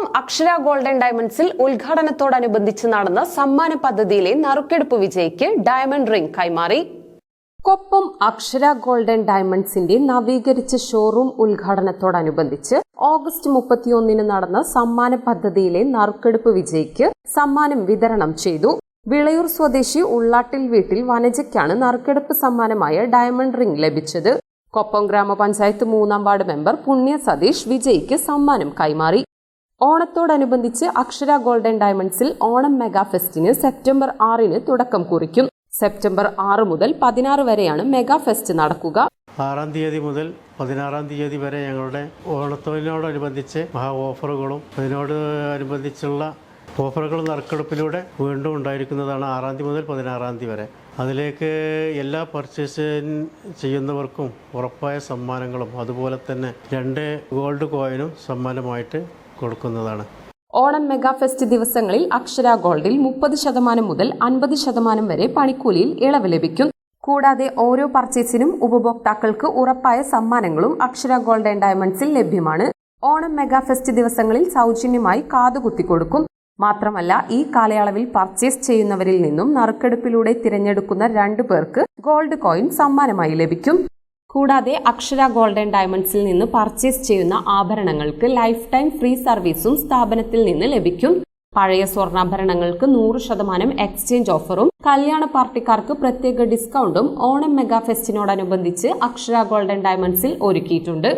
കൊപ്പം അക്ഷര ഗോൾഡൻ ഡയമണ്ട്സിൽ ഉദ്ഘാടനത്തോടനുബന്ധിച്ച് നടന്ന സമ്മാന പദ്ധതിയിലെ നറുക്കെടുപ്പ് വിജയിക്ക് ഡയമണ്ട് റിംഗ് കൈമാറി. കൊപ്പം അക്ഷര ഗോൾഡൻ ഡയമണ്ട്സിന്റെ നവീകരിച്ച ഷോറൂം ഉദ്ഘാടനത്തോടനുബന്ധിച്ച് ഓഗസ്റ്റ് മുപ്പത്തിയൊന്നിന് നടന്ന സമ്മാന പദ്ധതിയിലെ നറുക്കെടുപ്പ് വിജയിക്ക് സമ്മാനം വിതരണം ചെയ്തു. വിളയൂർ സ്വദേശി ഉള്ളാട്ടിൽ വീട്ടിൽ വനജയ്ക്കാണ് നറുക്കെടുപ്പ് സമ്മാനമായ ഡയമണ്ട് റിംഗ് ലഭിച്ചത്. കൊപ്പം ഗ്രാമപഞ്ചായത്ത് മൂന്നാം വാർഡ് മെമ്പർ പുണ്യ സതീഷ് വിജയിക്ക് സമ്മാനം കൈമാറി. ഓണത്തോടനുബന്ധിച്ച് അക്ഷര ഗോൾഡൻ ഡയമണ്ട്സിൽ ഓണം മെഗാ ഫെസ്റ്റിന് സെപ്റ്റംബർ ആറിന് തുടക്കം കുറിക്കും. സെപ്റ്റംബർ ആറ് മുതൽ പതിനാറ് വരെയാണ് മെഗാ ഫെസ്റ്റ് നടക്കുക. ആറാം തീയതി മുതൽ പതിനാറാം തീയതി വരെ ഞങ്ങളുടെ ഓണത്തോടനുബന്ധിച്ച് മഹാ ഓഫറുകളും അതിനോട് അനുബന്ധിച്ചുള്ള ഓഫറുകൾ നറുക്കെടുപ്പിലൂടെ വീണ്ടും ഉണ്ടായിരിക്കുന്നതാണ് ആറാം തീയതി മുതൽ പതിനാറാം തീയതി വരെ. അതിലേക്ക് എല്ലാ പർച്ചേസ് ചെയ്യുന്നവർക്കും ഉറപ്പായ സമ്മാനങ്ങളും അതുപോലെ തന്നെ രണ്ട് ഗോൾഡ് കോയിനും സമ്മാനമായിട്ട് കൊടുക്കുന്നതാണ്. ഓണം മെഗാ ഫെസ്റ്റ് ദിവസങ്ങളിൽ അക്ഷര ഗോൾഡിൽ മുപ്പത് ശതമാനം മുതൽ അൻപത് ശതമാനം വരെ പണിക്കൂലിയിൽ ഇളവ് ലഭിക്കും. കൂടാതെ ഓരോ പർച്ചേസിനും ഉപഭോക്താക്കൾക്ക് ഉറപ്പായ സമ്മാനങ്ങളും അക്ഷര ഗോൾഡ് ആൻഡ് ഡയമണ്ട്സിൽ ലഭ്യമാണ്. ഓണം മെഗാ ഫെസ്റ്റ് ദിവസങ്ങളിൽ സൗജന്യമായി കാതുകുത്തി കൊടുക്കും. മാത്രമല്ല ഈ കാലയളവിൽ പർച്ചേസ് ചെയ്യുന്നവരിൽ നിന്നും നറുക്കെടുപ്പിലൂടെ തിരഞ്ഞെടുക്കുന്ന രണ്ടു പേർക്ക് ഗോൾഡ് കോയിൻ സമ്മാനമായി ലഭിക്കും. കൂടാതെ അക്ഷര ഗോൾഡൻ ഡയമണ്ട്സിൽ നിന്ന് പർച്ചേസ് ചെയ്യുന്ന ആഭരണങ്ങൾക്ക് ലൈഫ് ടൈം ഫ്രീ സർവീസും സ്ഥാപനത്തിൽ നിന്ന് ലഭിക്കും. പഴയ സ്വർണാഭരണങ്ങൾക്ക് നൂറ് ശതമാനം എക്സ്ചേഞ്ച് ഓഫറും കല്യാണ പാർട്ടിക്കാർക്ക് പ്രത്യേക ഡിസ്കൗണ്ടും ഓണം മെഗാ ഫെസ്റ്റിനോടനുബന്ധിച്ച് അക്ഷര ഗോൾഡൻ ഡയമണ്ട്സിൽ ഒരുക്കിയിട്ടുണ്ട്.